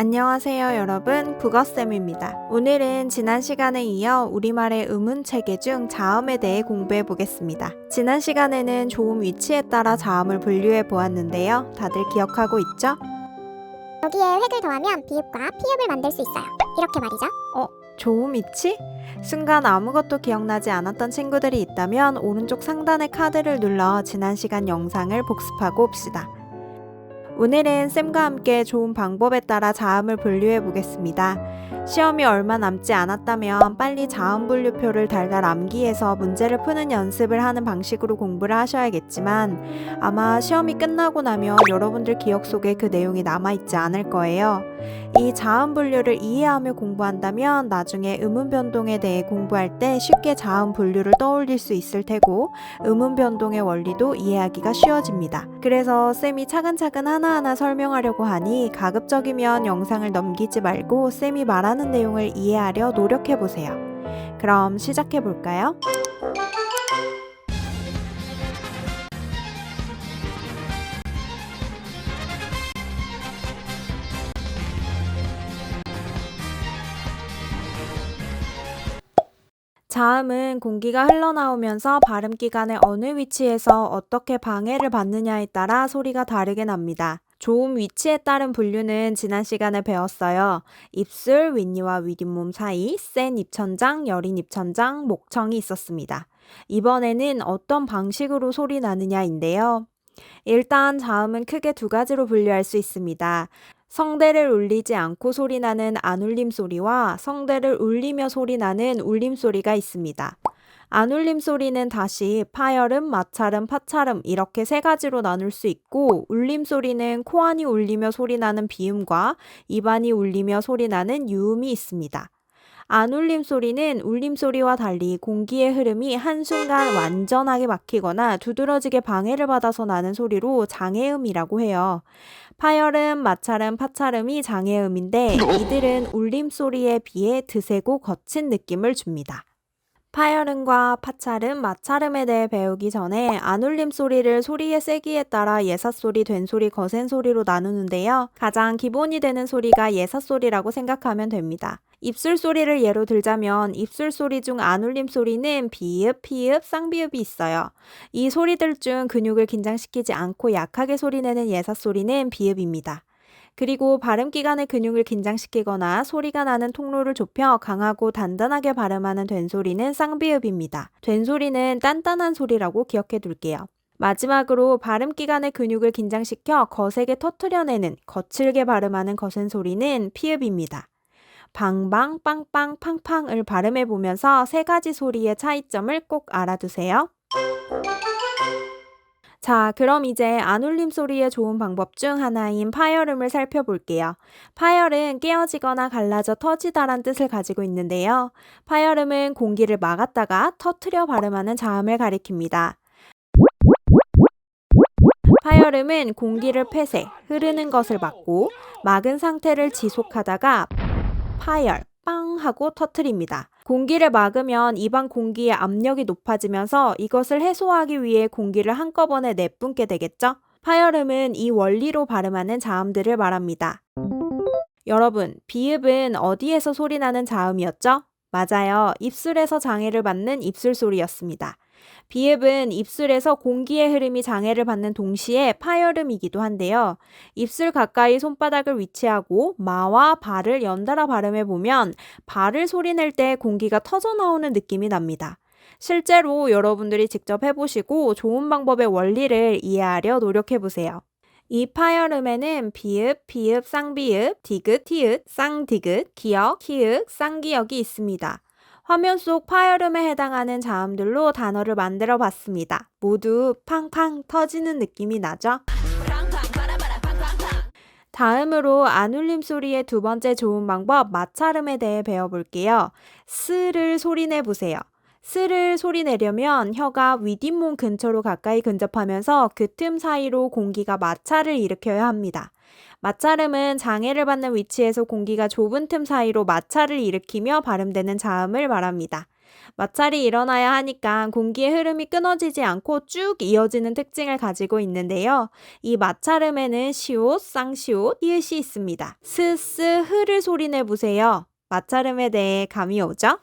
안녕하세요 여러분 국어쌤입니다. 오늘은 지난 시간에 이어 우리말의 의문 체계 중 자음에 대해 공부해 보겠습니다. 지난 시간에는 조음 위치에 따라 자음을 분류해 보았는데요. 다들 기억하고 있죠? 여기에 획을 더하면 비읍과 피읍을 만들 수 있어요. 이렇게 말이죠. 조음 위치? 순간 아무것도 기억나지 않았던 친구들이 있다면 오른쪽 상단의 카드를 눌러 지난 시간 영상을 복습하고 옵시다. 오늘은 쌤과 함께 좋은 방법에 따라 자음을 분류해 보겠습니다. 시험이 얼마 남지 않았다면 빨리 자음 분류표를 달달 암기해서 문제를 푸는 연습을 하는 방식으로 공부를 하셔야겠지만 아마 시험이 끝나고 나면 여러분들 기억 속에 그 내용이 남아있지 않을 거예요. 이 자음 분류를 이해하며 공부한다면 나중에 음운 변동에 대해 공부할 때 쉽게 자음 분류를 떠올릴 수 있을 테고 음운 변동의 원리도 이해하기가 쉬워집니다. 그래서 쌤이 차근차근 하나하나 설명하려고 하니 가급적이면 영상을 넘기지 말고 쌤이 말하는 내용을 이해하려 노력해 보세요. 그럼 시작해 볼까요? 자음은 공기가 흘러나오면서 발음 기관의 어느 위치에서 어떻게 방해를 받느냐에 따라 소리가 다르게 납니다. 조음 위치에 따른 분류는 지난 시간에 배웠어요. 입술, 윗니와 윗잇몸 사이, 센 입천장, 여린 입천장, 목청이 있었습니다. 이번에는 어떤 방식으로 소리 나느냐인데요. 일단 자음은 크게 두 가지로 분류할 수 있습니다. 성대를 울리지 않고 소리 나는 안울림 소리와 성대를 울리며 소리 나는 울림 소리가 있습니다. 안울림 소리는 다시 파열음, 마찰음, 파찰음 이렇게 세 가지로 나눌 수 있고 울림 소리는 코안이 울리며 소리나는 비음과 입안이 울리며 소리나는 유음이 있습니다. 안울림 소리는 울림 소리와 달리 공기의 흐름이 한순간 완전하게 막히거나 두드러지게 방해를 받아서 나는 소리로 장애음이라고 해요. 파열음, 마찰음, 파찰음이 장애음인데 이들은 울림 소리에 비해 드세고 거친 느낌을 줍니다. 파열음과 파찰음, 마찰음에 대해 배우기 전에 안울림 소리를 소리의 세기에 따라 예사소리, 된소리, 거센소리로 나누는데요. 가장 기본이 되는 소리가 예사소리라고 생각하면 됩니다. 입술 소리를 예로 들자면 입술 소리 중 안울림 소리는 비읍, 피읍, 쌍비읍이 있어요. 이 소리들 중 근육을 긴장시키지 않고 약하게 소리내는 예사 소리는 비읍입니다. 그리고 발음 기관의 근육을 긴장시키거나 소리가 나는 통로를 좁혀 강하고 단단하게 발음하는 된소리는 쌍비읍입니다. 된소리는 단단한 소리라고 기억해 둘게요. 마지막으로 발음 기관의 근육을 긴장시켜 거세게 터트려내는 거칠게 발음하는 거센 소리는 피읍입니다. 방방, 빵빵, 팡팡을 발음해 보면서 세 가지 소리의 차이점을 꼭 알아두세요. 자, 그럼 이제 안 울림 소리의 좋은 방법 중 하나인 파열음을 살펴볼게요. 파열은 깨어지거나 갈라져 터지다란 뜻을 가지고 있는데요. 파열음은 공기를 막았다가 터트려 발음하는 자음을 가리킵니다. 파열음은 공기를 폐쇄, 흐르는 것을 막고 막은 상태를 지속하다가 파열, 빵 하고 터트립니다. 공기를 막으면 입안 공기의 압력이 높아지면서 이것을 해소하기 위해 공기를 한꺼번에 내뿜게 되겠죠? 파열음은 이 원리로 발음하는 자음들을 말합니다. 여러분, 비읍은 어디에서 소리나는 자음이었죠? 맞아요. 입술에서 장애를 받는 입술 소리였습니다. 비읍은 입술에서 공기의 흐름이 장애를 받는 동시에 파열음이기도 한데요. 입술 가까이 손바닥을 위치하고 마와 발을 연달아 발음해 보면 발을 소리낼 때 공기가 터져 나오는 느낌이 납니다. 실제로 여러분들이 직접 해보시고 좋은 방법의 원리를 이해하려 노력해 보세요. 이 파열음에는 비읍, 비읍, 쌍비읍, 디귿, 티읕, 쌍디귿, 기역, 키읔, 쌍기역이 있습니다. 화면 속 파열음에 해당하는 자음들로 단어를 만들어 봤습니다. 모두 팡팡 터지는 느낌이 나죠? 다음으로 안울림 소리의 두 번째 좋은 방법 마찰음에 대해 배워볼게요. 스를 소리내 보세요. 스를 소리내려면 혀가 윗잇몸 근처로 가까이 근접하면서 그 틈 사이로 공기가 마찰을 일으켜야 합니다. 마찰음은 장애를 받는 위치에서 공기가 좁은 틈 사이로 마찰을 일으키며 발음되는 자음을 말합니다. 마찰이 일어나야 하니까 공기의 흐름이 끊어지지 않고 쭉 이어지는 특징을 가지고 있는데요. 이 마찰음에는 시옷, 쌍시옷, 히읗이 있습니다. 스, 스, 흐를 소리내 보세요. 마찰음에 대해 감이 오죠?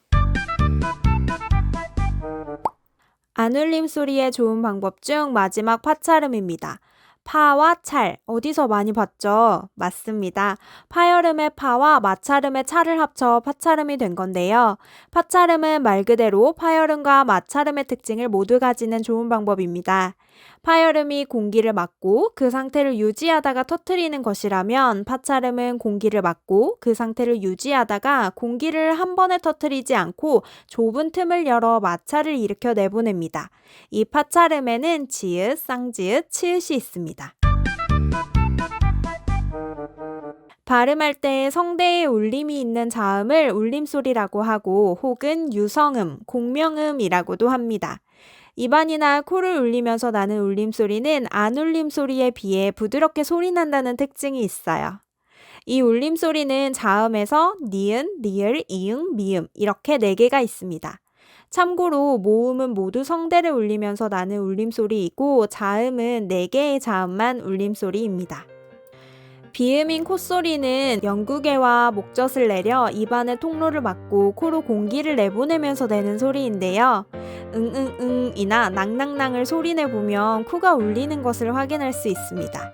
안울림 소리의 좋은 방법 중 마지막 파찰음입니다. 파와 찰, 어디서 많이 봤죠? 맞습니다. 파열음의 파와 마찰음의 찰을 합쳐 파찰음이 된 건데요. 파찰음은 말 그대로 파열음과 마찰음의 특징을 모두 가지는 좋은 방법입니다. 파열음이 공기를 막고 그 상태를 유지하다가 터트리는 것이라면 파찰음은 공기를 막고 그 상태를 유지하다가 공기를 한 번에 터트리지 않고 좁은 틈을 열어 마찰을 일으켜 내보냅니다. 이 파찰음에는 지읒, 쌍지읒, 치읒이 있습니다. 발음할 때 성대에 울림이 있는 자음을 울림소리라고 하고 혹은 유성음, 공명음이라고도 합니다. 입안이나 코를 울리면서 나는 울림소리는 안 울림소리에 비해 부드럽게 소리난다는 특징이 있어요. 이 울림소리는 자음에서 니은, 리을, 이응, 미음 이렇게 네 개가 있습니다. 참고로 모음은 모두 성대를 울리면서 나는 울림소리이고 자음은 네 개의 자음만 울림소리입니다. 비음인 콧소리는 영구개와 목젖을 내려 입안의 통로를 막고 코로 공기를 내보내면서 내는 소리인데요. 응응응이나 낭낭낭을 소리내 보면 코가 울리는 것을 확인할 수 있습니다.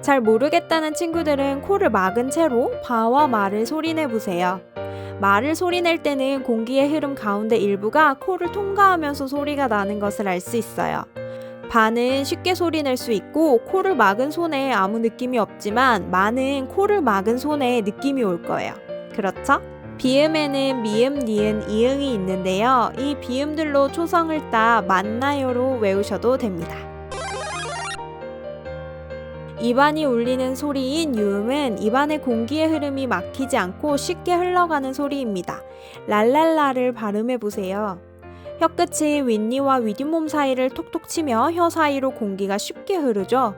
잘 모르겠다는 친구들은 코를 막은 채로 바와 마를 소리내 보세요. 말을 소리낼 때는 공기의 흐름 가운데 일부가 코를 통과하면서 소리가 나는 것을 알 수 있어요. 바는 쉽게 소리낼 수 있고 코를 막은 손에 아무 느낌이 없지만 마는 코를 막은 손에 느낌이 올 거예요. 그렇죠? 비음에는 미음, 니은, 이응이 있는데요. 이 비음들로 초성을 따 맞나요로 외우셔도 됩니다. 입안이 울리는 소리인 유음은 입안의 공기의 흐름이 막히지 않고 쉽게 흘러가는 소리입니다. 랄랄라를 발음해 보세요. 혀끝이 윗니와 윗잇몸 사이를 톡톡 치며 혀 사이로 공기가 쉽게 흐르죠.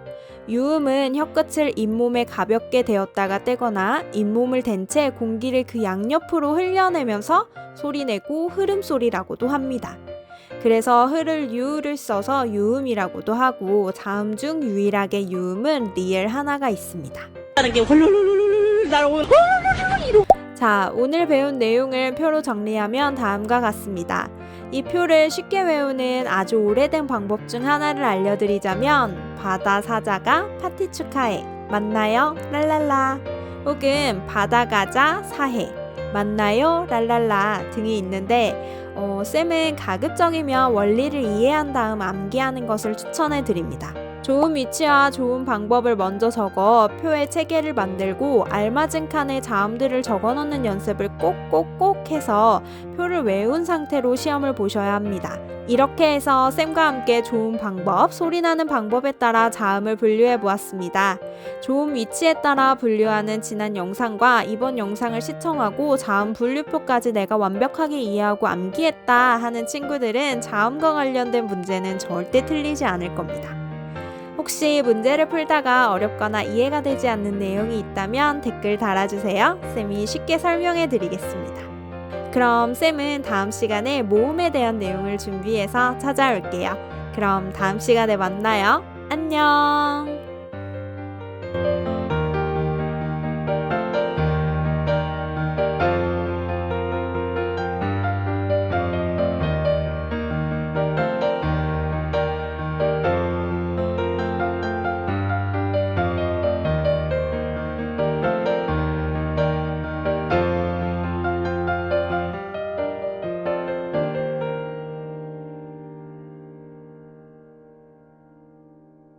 유음은 혀끝을 잇몸에 가볍게 대었다가 떼거나 잇몸을 댄 채 공기를 그 양옆으로 흘려내면서 소리내고 흐름 소리라고도 합니다. 그래서 흐를 유를 써서 유음이라고도 하고 자음 중 유일하게 유음은 리을 하나가 있습니다. 자, 오늘 배운 내용을 표로 정리하면 다음과 같습니다. 이 표를 쉽게 외우는 아주 오래된 방법 중 하나를 알려드리자면 바다 사자가 파티 축하해 맞나요? 랄랄라 혹은 바다 가자 사해 맞나요? 랄랄라 등이 있는데 어, 쌤은 가급적이면 원리를 이해한 다음 암기하는 것을 추천해 드립니다. 좋은 위치와 좋은 방법을 먼저 적어 표에 체계를 만들고 알맞은 칸에 자음들을 적어 놓는 연습을 꼭꼭꼭 해서 표를 외운 상태로 시험을 보셔야 합니다. 이렇게 해서 쌤과 함께 좋은 방법, 소리나는 방법에 따라 자음을 분류해 보았습니다. 좋은 위치에 따라 분류하는 지난 영상과 이번 영상을 시청하고 자음 분류표까지 내가 완벽하게 이해하고 암기했다 하는 친구들은 자음과 관련된 문제는 절대 틀리지 않을 겁니다. 혹시 문제를 풀다가 어렵거나 이해가 되지 않는 내용이 있다면 댓글 달아주세요. 쌤이 쉽게 설명해 드리겠습니다. 그럼 쌤은 다음 시간에 모음에 대한 내용을 준비해서 찾아올게요. 그럼 다음 시간에 만나요. 안녕!